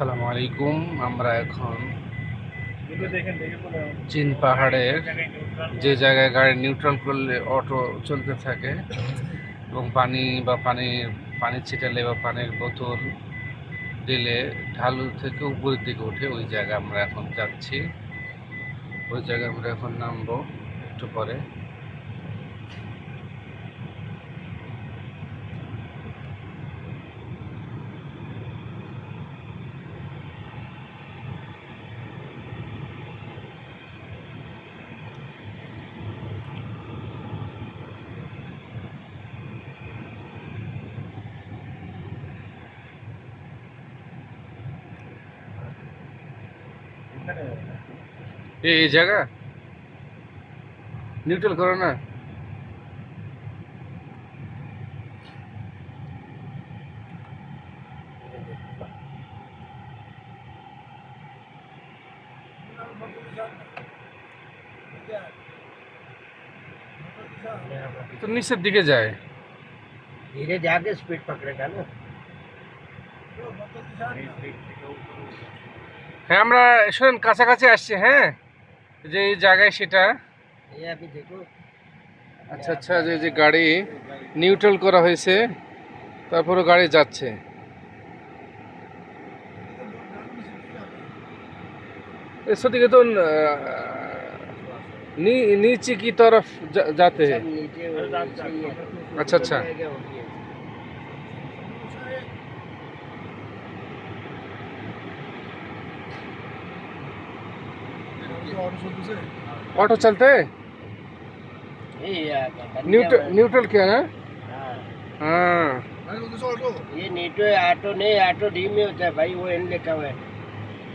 আসসালামু আলাইকুম। আমরা এখন চীন পাহাড়ের যে জায়গায় গাড়ি নিউট্রাল করলে অটো চলতে থাকে এবং পানি বা পানির পানি ছিটালে বা পানির বোতল দিলে ঢালু থেকে উপরের দিকে উঠে ওই জায়গায় আমরা এখন যাচ্ছি। ওই জায়গায় আমরা এখন নামবো একটু পরে। ये ये जगह न्यूट्रल करो ना। तो नीचे दिखे जाए। धीरे जाके स्पीड पकड़ेगा ना। হ্যাঁ আমরা শোনেন কাছাকাছি আসছি হ্যাঁ যে এই জায়গায় সেটা ये अभी देखो আচ্ছা আচ্ছা যে যে গাড়ি নিউট্রাল করা হয়েছে তারপরে গাড়ি যাচ্ছে इससे दिखे तो अ, नी, नीचे की तरफ जा, जाते हैं सब नीचे वो नीचे ही है। अच्छा अच्छा ऑटो चलते हैं ये यार, बंद न्यूट्रल किया न्यूट्रल किया ना हुआ है। हाँ हाँ ये नीटो ऑटो नहीं ऑटो डी में होता है भाई वो एन लिखा हुआ है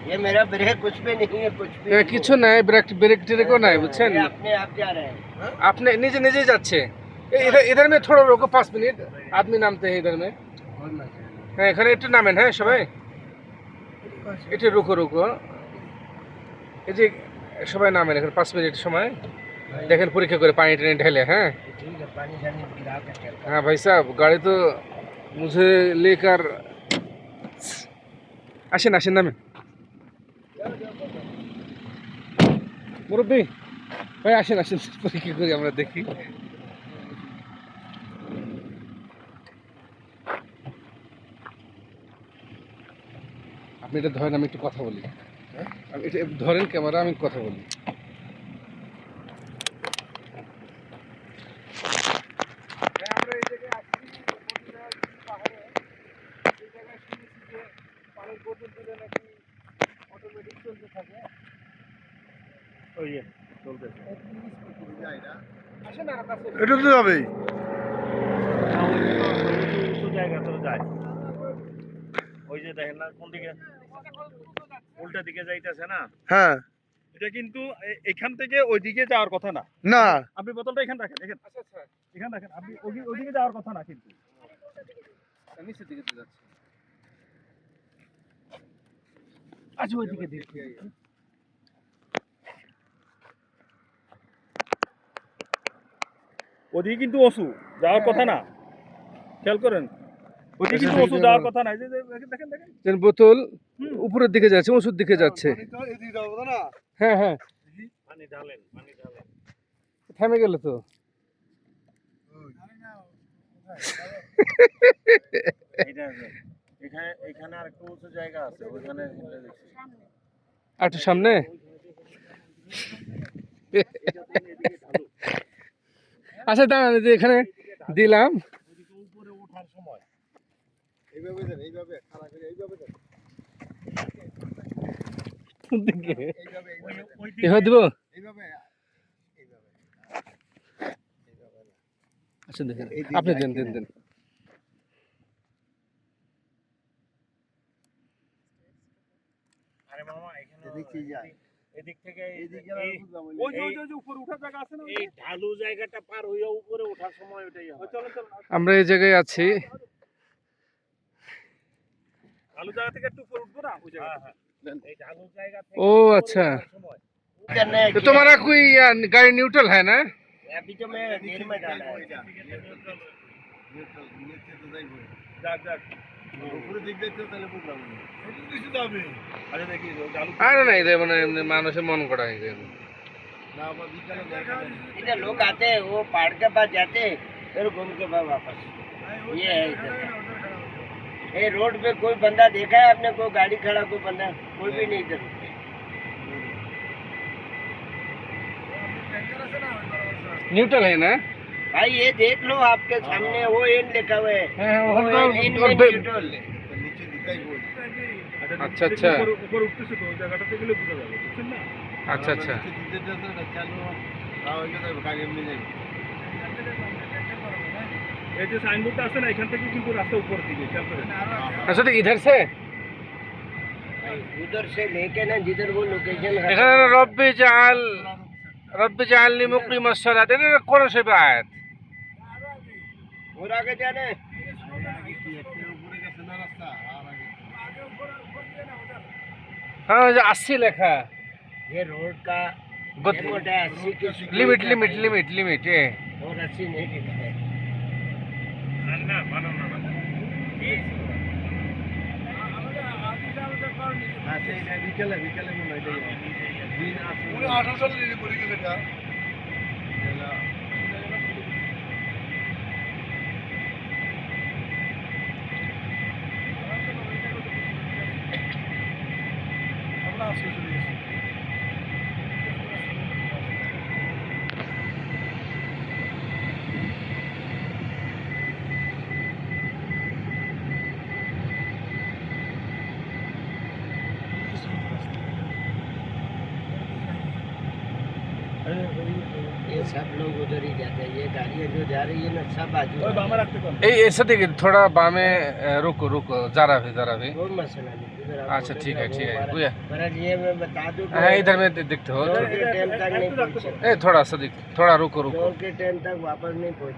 ये मेरा ब्रेक कुछ भी नहीं है कुछ भी এ, नहीं কিছু নাই ব্রেক ব্রেক টেরেকও নাই है। বুঝছেন ये अपने आप जा रहे हैं আপনি নিজে নিজেই যাচ্ছে এ, इधर इधर में थोड़ा रुको पाँच मिनट आदमी नामते हैं इधर में হ্যাঁ এখানে একটু নামেন হ্যাঁ সবাই একটু রুকো রুকো এই যে সবাই নামেন এখানে পাঁচ মিনিট সময় দেখেন পরীক্ষা করে পানি টানি ঢেলে হ্যাঁ ठीक है पानी जाने गिरा कर चलता हाँ भाई साहब गाड़ी तो मुझे लेकर আসেন আসেন নামেন মুরব্বী ভাই আসেন আসেন পরীক্ষা করি আমরা দেখি আপনি এটা ধরেন আমি একটু কথা বলি আমি এটা ধরেন ক্যামেরা আমি কথা বলি আমরা এই জায়গায় আসছি পাহাড়ে এই জায়গায় শুনেছি যে পানির বোতল দিলে নাকি অটোমেটিক চলতে থাকে আসেন আর কাছে এটা তো যাবেই জায়গা তো যায় ওই যে দেখেন না কোন দিকে উল্টা দিকে যাইতেছে না? হ্যাঁ। এটা কিন্তু এখান থেকে ওইদিকে যাওয়ার কথা না? না। আপনি বোতলটা এখানে রাখেন এখানে। আচ্ছা আচ্ছা। এখানে রাখেন আপনি ওইদিকে যাওয়ার কথা না কিন্তু। নিচের দিকে যাচ্ছে। আচ্ছা ওইদিকে দেখি ওদিকে কিন্তু অসু যাওয়ার কথা না? খেয়াল করেন? ওদিকে কিন্তু অসু যাওয়ার কথা না। দেখেন দেখেন। বোতল। উপরের দিকে যাচ্ছে ওষুধ দিকে যাচ্ছে। হ্যাঁ হ্যাঁ। পানি ঢালেন পানি ঢালেন। থেমে গেল তো। এখানে এখানে আর একটু উঁচু জায়গা আছে ওইখানে হেলে দেখছি। আর একটু সামনে? আচ্ছা দাঁড়ান এখানে দিলাম। উপরে ওঠার সময়। এইভাবে দেন এইভাবে এইভাবে দিব? আচ্ছা দেখেন। আপনি দেন দেন দেন। আরে মামা এখানে যায়। এদিক থেকে। ওই যে- ওই যে- উপরে উঠার জায়গা আছে না এই ঢালু জায়গাটা পার হইয়া উপরে ওঠার সময় হয় চলো আমরা এই জায়গায় আছি। ঢালু জায়গা থেকে একটু উপরে উঠবো না ওই জায়গা এই ঢালু জায়গা থেকে ও উপরে अच्छा ওঠার সময় करना है तो तुम्हारा कोई या, गाड़ी न्यूट्रल है ना अभी तो मैं गेट में डाला है নিউট্রাল নিচে তো যাইবো যাক যাক উপরে দিক দেখতে তাহলে বুঝলাম না আচ্ছা দেখি চালু আরে না এটা মানে এমনি মানুষের মন করা হয়ে গেছে না আবার বিকালে দেখা যায় इधर लोग आते हैं वो पहाड़ के पास जाते हैं फिर घूम के बाद वापस ये है इधर का। ये रोड पे कोई बंदा देखा है आपने? कोई गाड़ी खड़ा कोई बंदा कोई भी नहीं देखा न्यूट्रल है ना? भाई ये देख लो आपके सामने वो एन लिखा हुआ है। हाँ, हाँ, वो हाँ, एन में न्यूट्रल अच्छा अच्छा। अच्छा अच्छा। এই যে সাইনবোর্ডটা আছে না এখান থেকে কিন্তু রাস্তা উপরের দিকে খেয়াল করেন अच्छा तो इधर से भाई उधर से लेके ना जिधर वो लोकेशन है এখানে না রব্বি জাল রব্বি জালনি মুকরি মসরাত এটা না কোন সে আয়াত और आगे जाना है কি একটা উপরে গেছে না রাস্তা আর আগে হ্যাঁ যে 80 লেখা ये रोड का गति- लिमिट है अस्सी की speed লিমিট है লিমিট भाई। লিমিট লিমিট এ और अस्सी नहीं लिखा है বিকেলে বিকেলে মনে হয়। দিন আছে। পুরো আঠারো সালে রেডি করে গেছে আমরা আসলে চলে গেছি ये सब लोग उधर ही जाते हैं। जो जा रही है ना सब ऐसा थोड़ा बामे रुको रुको जरा भी जरा भी। अच्छा ठीक है ठीक है भैया ये मैं हाँ, इधर में दिखते हो तो। थोड़ा सा दिख थोड़ा रुको रुको। के टाइम तक वापस नहीं पहुँच।